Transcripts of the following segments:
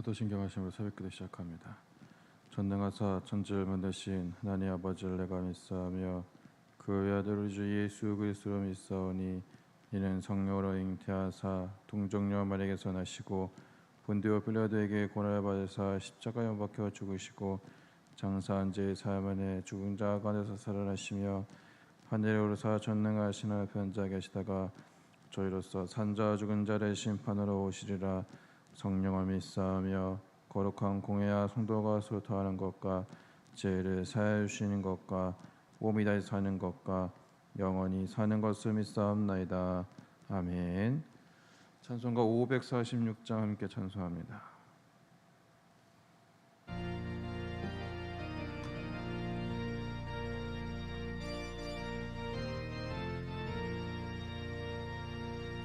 사도신경 하심으로 새벽기도 시작합니다. 전능하사 천지를 만드신 하나님 아버지를 내가 믿사하며 그 외아들 우리 주 예수 그리스도로 믿사오니 이는 성령으로 잉태하사 동정녀 마리에게서 나시고 본디오 빌라도에게 고난을 받으사 십자가에 못 박혀 죽으시고 장사한 지 사흘 만에 죽은 자 가운데서 살아나시며 하늘에 오르사 전능하신 하나님 편자 계시다가 저희로서 산자 죽은 자를 심판으로 오시리라 성령을 믿사하며 거룩한 공회와 성도가 소통하는 것과 죄를 사하여 주시는 것과 몸이 다시 사는 것과 영원히 사는 것을 믿사옵나이다. 아멘. 찬송가 546장 함께 찬송합니다.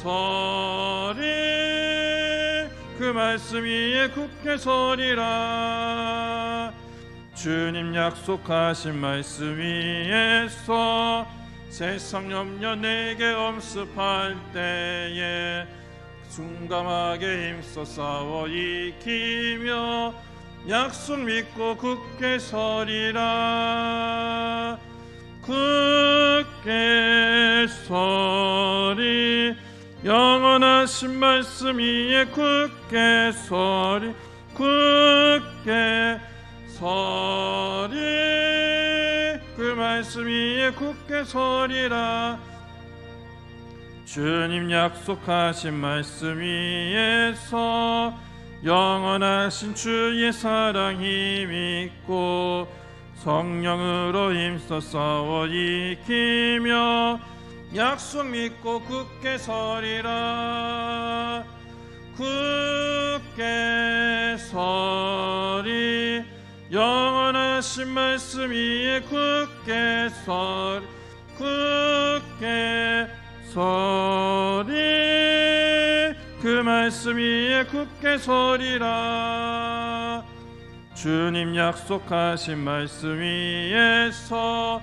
서리 그 말씀 위에 굳게 서리라. 주님 약속하신 말씀 위에서 세상 염려 내게 엄습할 때에 순감하게 힘써 싸워 이기며 약속 믿고 굳게 서리라. 굳게 서리 영원하신 말씀 위에 굳게 서리 굳게 서리. 그 말씀 위에 굳게 서리라. 주님 약속하신 말씀 위에서 영원하신 주의 사랑이 믿고 성령으로 힘써 싸워 이기며 약속 믿고 굳게 서리라. 굳게 서리. 영원하신 말씀 위에 굳게 서리. 굳게 서리. 그 말씀 위에 굳게 서리라. 주님 약속하신 말씀 위에서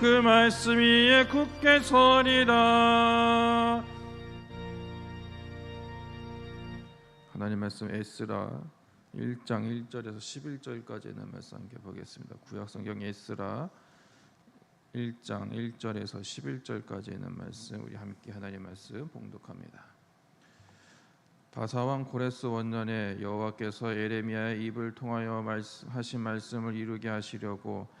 그 말씀 위에 굳게 서리라 하나님 말씀 에스라 1장 1절에서 11절까지 있는 말씀 함께 보겠습니다. 구약성경 에스라 1장 1절에서 11절까지 있는 말씀 우리 함께 하나님 말씀 봉독합니다. 바사왕 고레스 원년에 여호와께서 에레미야의 입을 통하여 하신 말씀을 이루게 하시려고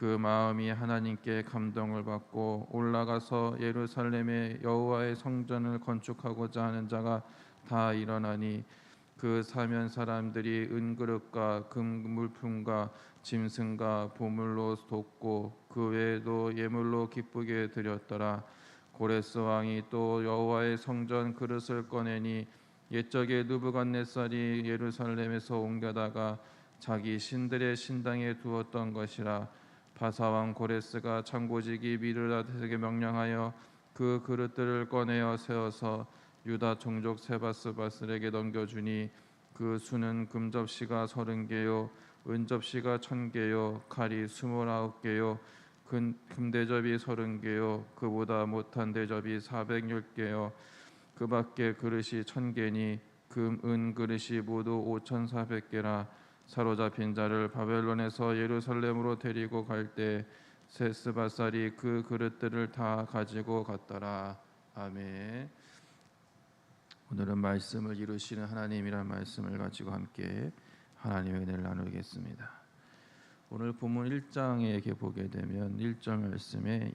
그 마음이 하나님께 감동을 받고 올라가서 예루살렘에 여호와의 성전을 건축하고자 하는 자가 다 일어나니 그 사면 사람들이 은그릇과 금물품과 짐승과 보물로 돕고 그 외에도 예물로 기쁘게 드렸더라. 고레스 왕이 또 여호와의 성전 그릇을 꺼내니 옛적에 느부갓네살이 예루살렘에서 옮겨다가 자기 신들의 신당에 두었던 것이라 바사왕 고레스가 창고지기 미르다에게 명령하여 그 그릇들을 꺼내어 세워서 유다 종족 세바스바스에게 넘겨주니 그 수는 금접시가 서른 개요 은접시가 천 개요 칼이 스물아홉 개요 금, 금대접이 서른 개요 그보다 못한 대접이 사백열 개요. 그 밖에 그릇이 천 개니 금, 은 그릇이 모두 오천사백 개라 사로잡힌 자를 바벨론에서 예루살렘으로 데리고 갈 때 세스바살이 그 그릇들을 다 가지고 갔더라 아멘. 오늘은 말씀을 이루시는 하나님이란 말씀을 가지고 함께 하나님의 은혜를 나누겠습니다. 오늘 본문 1장에 이렇게 보게 되면 1절 말씀에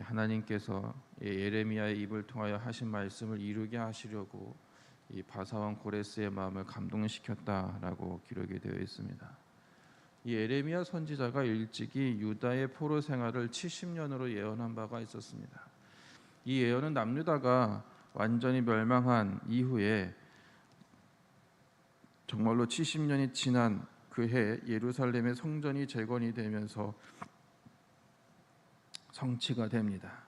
하나님께서 이 예레미야의 입을 통하여 하신 말씀을 이루게 하시려고 이 바사왕 고레스의 마음을 감동시켰다라고 기록이 되어 있습니다. 이 예레미야 선지자가 일찍이 유다의 포로 생활을 70년으로 예언한 바가 있었습니다. 이 예언은 남유다가 완전히 멸망한 이후에 정말로 70년이 지난 그해 예루살렘의 성전이 재건이 되면서 성취가 됩니다.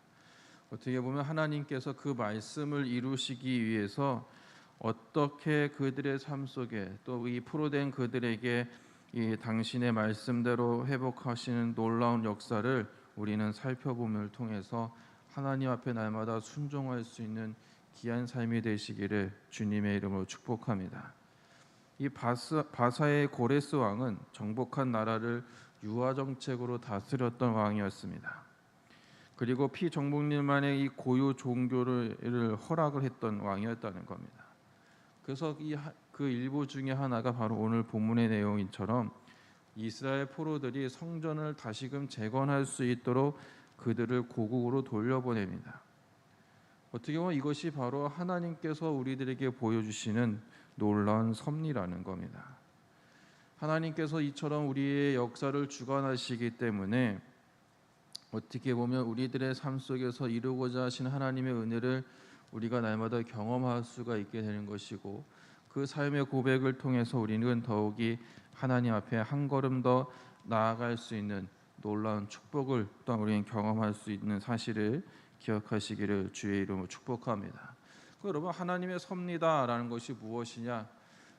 어떻게 보면 하나님께서 그 말씀을 이루시기 위해서 어떻게 그들의 삶 속에 또이 포로된 그들에게 이 당신의 말씀대로 회복하시는 놀라운 역사를 우리는 살펴봄을 통해서 하나님 앞에 날마다 순종할 수 있는 귀한 삶이 되시기를 주님의 이름으로 축복합니다. 이 바사, 바사의 고레스 왕은 정복한 나라를 유화 정책으로 다스렸던 왕이었습니다. 그리고 피정복님만의 이 고유 종교를 허락을 했던 왕이었다는 겁니다. 그래서 이 그 일부 중에 하나가 바로 오늘 본문의 내용인처럼 이스라엘 포로들이 성전을 다시금 재건할 수 있도록 그들을 고국으로 돌려보냅니다. 어떻게 보면 이것이 바로 하나님께서 우리들에게 보여주시는 놀라운 섭리라는 겁니다. 하나님께서 이처럼 우리의 역사를 주관하시기 때문에 어떻게 보면 우리들의 삶 속에서 이루고자 하신 하나님의 은혜를 우리가 날마다 경험할 수가 있게 되는 것이고 그 삶의 고백을 통해서 우리는 더욱이 하나님 앞에 한 걸음 더 나아갈 수 있는 놀라운 축복을 또한 우리는 경험할 수 있는 사실을 기억하시기를 주의 이름으로 축복합니다. 그 여러분 하나님의 섭리다라는 것이 무엇이냐?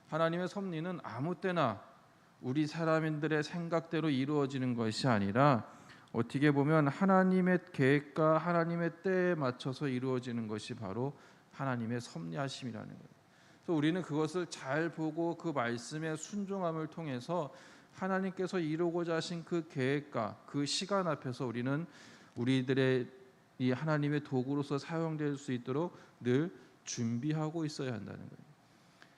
하나님의 섭리는 아무 때나 우리 사람들의 생각대로 이루어지는 것이 아니라 어떻게 보면 하나님의 계획과 하나님의 때에 맞춰서 이루어지는 것이 바로 하나님의 섭리하심이라는 거예요. 그래서 우리는 그것을 잘 보고 그 말씀의 순종함을 통해서 하나님께서 이루고자 하신 그 계획과 그 시간 앞에서 우리는 우리들의 이 하나님의 도구로서 사용될 수 있도록 늘 준비하고 있어야 한다는 거예요.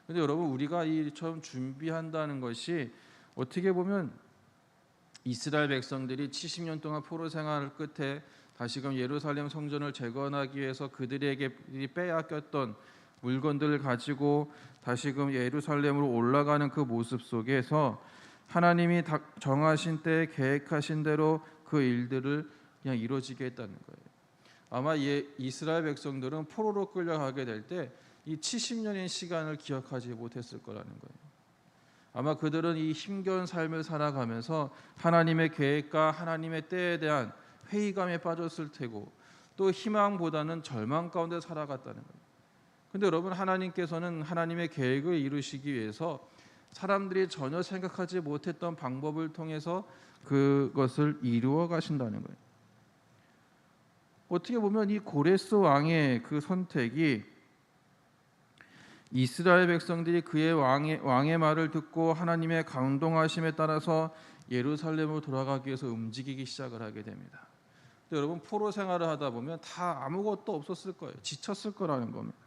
근데 여러분 우리가 이 처음 준비한다는 것이 어떻게 보면 이스라엘 백성들이 70년 동안 포로 생활 끝에 다시금 예루살렘 성전을 재건하기 위해서 그들에게 빼앗겼던 물건들을 가지고 다시금 예루살렘으로 올라가는 그 모습 속에서 하나님이 정하신 때 계획하신 대로 그 일들을 그냥 이루어지게 했다는 거예요. 아마 예, 이스라엘 백성들은 포로로 끌려가게 될 때 이 70년의 시간을 기억하지 못했을 거라는 거예요. 아마 그들은 이 힘겨운 삶을 살아가면서 하나님의 계획과 하나님의 때에 대한 회의감에 빠졌을 테고 또 희망보다는 절망 가운데 살아갔다는 거예요. 근데 여러분 하나님께서는 하나님의 계획을 이루시기 위해서 사람들이 전혀 생각하지 못했던 방법을 통해서 그것을 이루어 가신다는 거예요. 어떻게 보면 이 고레스 왕의 그 선택이 이스라엘 백성들이 그의 왕의 왕의 말을 듣고 하나님의 감동하심에 따라서 예루살렘으로 돌아가기 위해서 움직이기 시작을 하게 됩니다. 여러분 포로 생활을 하다 보면 다 아무것도 없었을 거예요. 지쳤을 거라는 겁니다.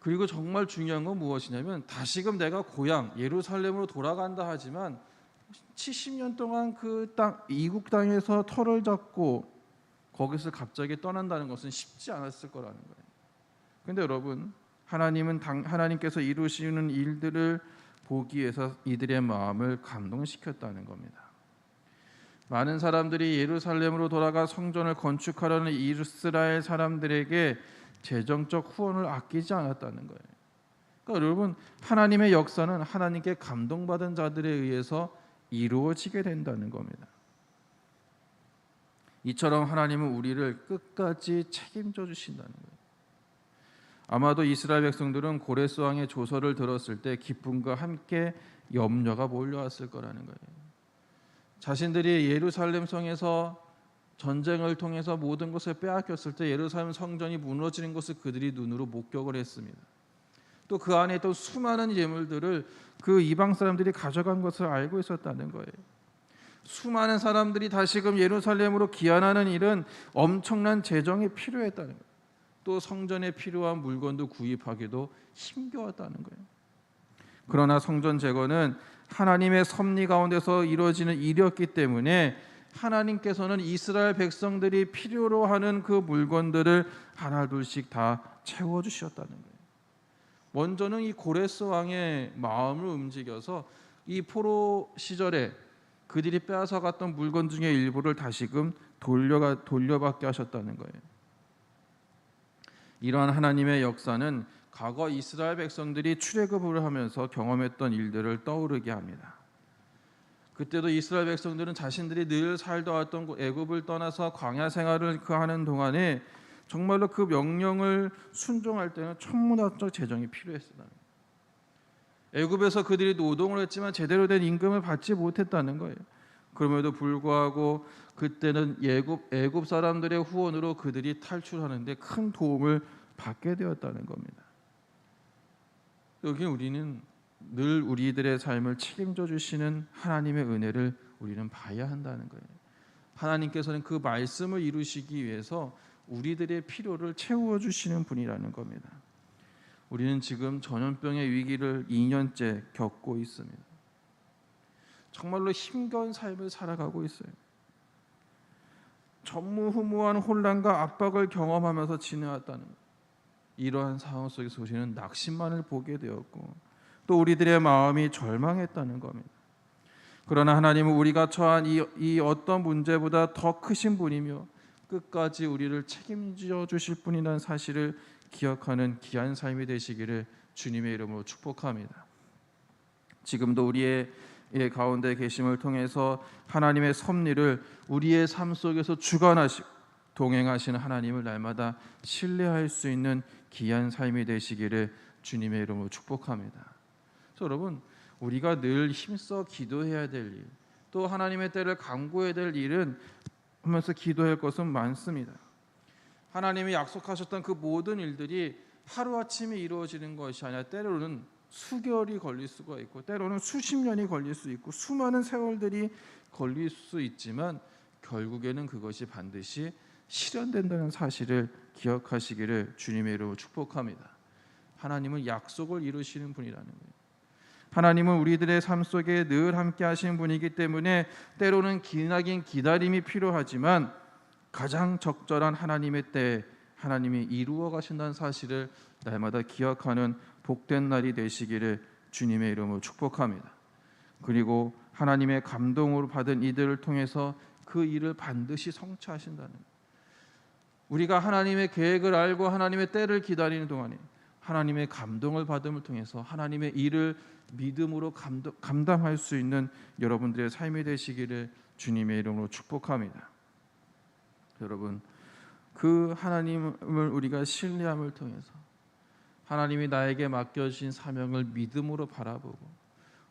그리고 정말 중요한 건 무엇이냐면 다시금 내가 고향 예루살렘으로 돌아간다 하지만 70년 동안 그 땅 이국 땅에서 터를 잡고 거기서 갑자기 떠난다는 것은 쉽지 않았을 거라는 거예요. 근데 여러분 하나님은 당, 하나님께서 이루시는 일들을 보기 위해서 이들의 마음을 감동시켰다는 겁니다. 많은 사람들이 예루살렘으로 돌아가 성전을 건축하려는 이스라엘 사람들에게 재정적 후원을 아끼지 않았다는 거예요. 그러니까 여러분 하나님의 역사는 하나님께 감동받은 자들에 의해서 이루어지게 된다는 겁니다. 이처럼 하나님은 우리를 끝까지 책임져 주신다는 거예요. 아마도 이스라엘 백성들은 고레스 왕의 조서를 들었을 때 기쁨과 함께 염려가 몰려왔을 거라는 거예요. 자신들이 예루살렘 성에서 전쟁을 통해서 모든 것을 빼앗겼을 때 예루살렘 성전이 무너지는 것을 그들이 눈으로 목격을 했습니다. 또 그 안에 있던 수많은 예물들을 그 이방 사람들이 가져간 것을 알고 있었다는 거예요. 수많은 사람들이 다시금 예루살렘으로 귀환하는 일은 엄청난 재정이 필요했다는 거예요. 또 성전에 필요한 물건도 구입하기도 힘겨웠다는 거예요. 그러나 성전 재건은 하나님의 섭리 가운데서 이루어지는 일이었기 때문에 하나님께서는 이스라엘 백성들이 필요로 하는 그 물건들을 하나둘씩 다 채워 주셨다는 거예요. 먼저는 이 고레스 왕의 마음을 움직여서 이 포로 시절에 그들이 빼앗아 갔던 물건 중에 일부를 다시금 돌려가 돌려받게 하셨다는 거예요. 이러한 하나님의 역사는 과거 이스라엘 백성들이 출애굽을 하면서 경험했던 일들을 떠오르게 합니다. 그때도 이스라엘 백성들은 자신들이 늘 살다 왔던 애굽을 떠나서 광야 생활을 그 하는 동안에 정말로 그 명령을 순종할 때는 천문학적 재정이 필요했어요. 애굽에서 그들이 노동을 했지만 제대로 된 임금을 받지 못했다는 거예요. 그럼에도 불구하고 그때는 애굽 애굽 사람들의 후원으로 그들이 탈출하는데 큰 도움을 받게 되었다는 겁니다. 여기 우리는 늘 우리들의 삶을 책임져 주시는 하나님의 은혜를 우리는 봐야 한다는 거예요. 하나님께서는 그 말씀을 이루시기 위해서 우리들의 필요를 채워 주시는 분이라는 겁니다. 우리는 지금 전염병의 위기를 2년째 겪고 있습니다. 정말로 힘겨운 삶을 살아가고 있어요. 전무후무한 혼란과 압박을 경험하면서 지내왔다는 이러한 상황 속에서 우리는 낙심만을 보게 되었고 또 우리들의 마음이 절망했다는 겁니다. 그러나 하나님은 우리가 처한 이, 이 어떤 문제보다 더 크신 분이며 끝까지 우리를 책임져 주실 분이라는 사실을 기억하는 귀한 삶이 되시기를 주님의 이름으로 축복합니다. 지금도 우리의 가운데 계심을 통해서 하나님의 섭리를 우리의 삶 속에서 주관하시고 동행하시는 하나님을 날마다 신뢰할 수 있는 귀한 삶이 되시기를 주님의 이름으로 축복합니다. 여러분, 우리가 늘 힘써 기도해야 될 일, 또 하나님의 때를 강구해야 될 일은 하면서 기도할 것은 많습니다. 하나님이 약속하셨던 그 모든 일들이 하루아침에 이루어지는 것이 아니라 때로는 수개월이 걸릴 수가 있고 때로는 수십 년이 걸릴 수 있고 수많은 세월들이 걸릴 수 있지만 결국에는 그것이 반드시 실현된다는 사실을 기억하시기를 주님의 이름으로 축복합니다. 하나님은 약속을 이루시는 분이라는 거예요. 하나님은 우리들의 삶 속에 늘 함께 하시는 분이기 때문에 때로는 기나긴 기다림이 필요하지만 가장 적절한 하나님의 때 하나님이 이루어 가신다는 사실을 날마다 기억하는 복된 날이 되시기를 주님의 이름으로 축복합니다. 그리고 하나님의 감동으로 받은 이들을 통해서 그 일을 반드시 성취하신다는 우리가 하나님의 계획을 알고 하나님의 때를 기다리는 동안에 하나님의 감동을 받음을 통해서 하나님의 일을 믿음으로 감동, 감당할 수 있는 여러분들의 삶이 되시기를 주님의 이름으로 축복합니다. 여러분 그 하나님을 우리가 신뢰함을 통해서 하나님이 나에게 맡겨주신 사명을 믿음으로 바라보고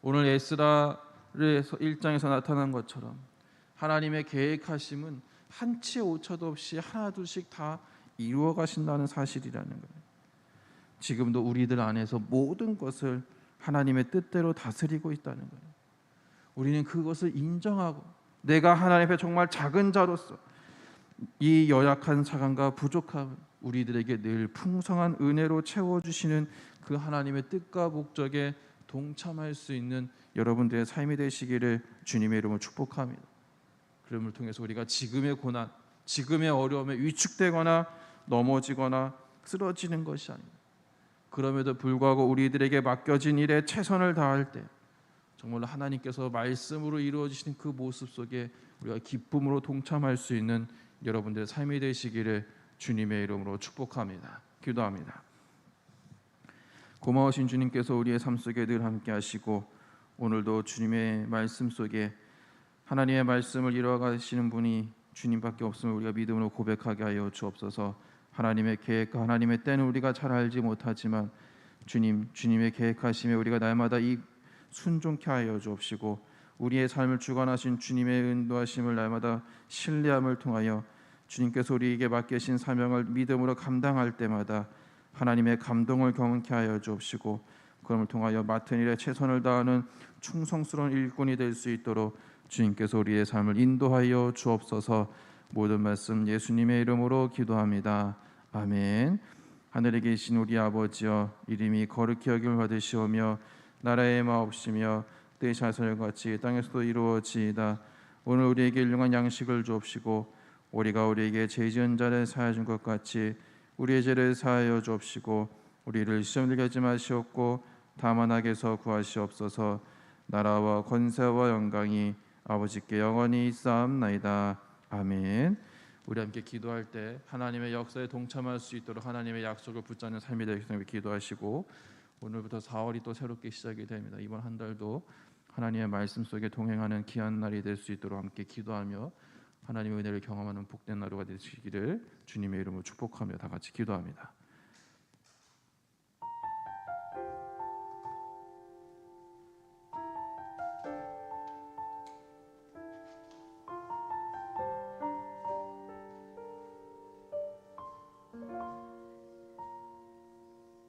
오늘 에스라를 1장에서 나타난 것처럼 하나님의 계획하심은 한치 오차도 없이 하나둘씩 다 이루어 가신다는 사실이라는 거예요. 지금도 우리들 안에서 모든 것을 하나님의 뜻대로 다스리고 있다는 거예요. 우리는 그것을 인정하고 내가 하나님 앞에 정말 작은 자로서 이 연약한 사관과 부족함 우리들에게 늘 풍성한 은혜로 채워 주시는 그 하나님의 뜻과 목적에 동참할 수 있는 여러분들의 삶이 되시기를 주님의 이름으로 축복합니다. 그럼을 통해서 우리가 지금의 고난, 지금의 어려움에 위축되거나 넘어지거나 쓰러지는 것이 아닙니다. 그럼에도 불구하고 우리들에게 맡겨진 일에 최선을 다할 때 정말로 하나님께서 말씀으로 이루어지신 그 모습 속에 우리가 기쁨으로 동참할 수 있는 여러분들의 삶이 되시기를 주님의 이름으로 축복합니다. 기도합니다. 고마우신 주님께서 우리의 삶 속에 늘 함께 하시고 오늘도 주님의 말씀 속에 하나님의 말씀을 이루어 가시는 분이 주님밖에 없음을 우리가 믿음으로 고백하게 하여 주옵소서. 하나님의 계획과 하나님의 때는 우리가 잘 알지 못하지만 주님 주님의 계획하심에 우리가 날마다 이 순종케 하여 주옵시고 우리의 삶을 주관하신 주님의 인도하심을 날마다 신뢰함을 통하여 주님께서 우리에게 맡기신 사명을 믿음으로 감당할 때마다 하나님의 감동을 경험케 하여 주옵시고 그럼을 통하여 맡은 일에 최선을 다하는 충성스러운 일꾼이 될 수 있도록 주님께서 우리의 삶을 인도하여 주옵소서 모든 말씀 예수님의 이름으로 기도합니다. 아멘. 하늘에 계신 우리 아버지여 이름이 거룩히 여김을 받으시오며 나라의 마옵시며 뜻이 하늘같이 땅에서도 이루어지이다. 오늘 우리에게 일용한 양식을 주옵시고 우리가 우리에게 죄 지은 자를 사하여 준 것 같이 우리의 죄를 사하여 주옵시고 우리를 시험 들게 하지 마시옵고 다만 악에서 구하시옵소서. 나라와 권세와 영광이 아버지께 영원히 있사옵나이다. 아멘. 우리 함께 기도할 때 하나님의 역사에 동참할 수 있도록 하나님의 약속을 붙잡는 삶이 위해 기도하시고 오늘부터 4월이 또 새롭게 시작이 됩니다. 이번 한 달도 하나님의 말씀 속에 동행하는 귀한 날이 될 수 있도록 함께 기도하며 하나님의 은혜를 경험하는 복된 하루가 되시기를 주님의 이름으로 축복하며 다 같이 기도합니다.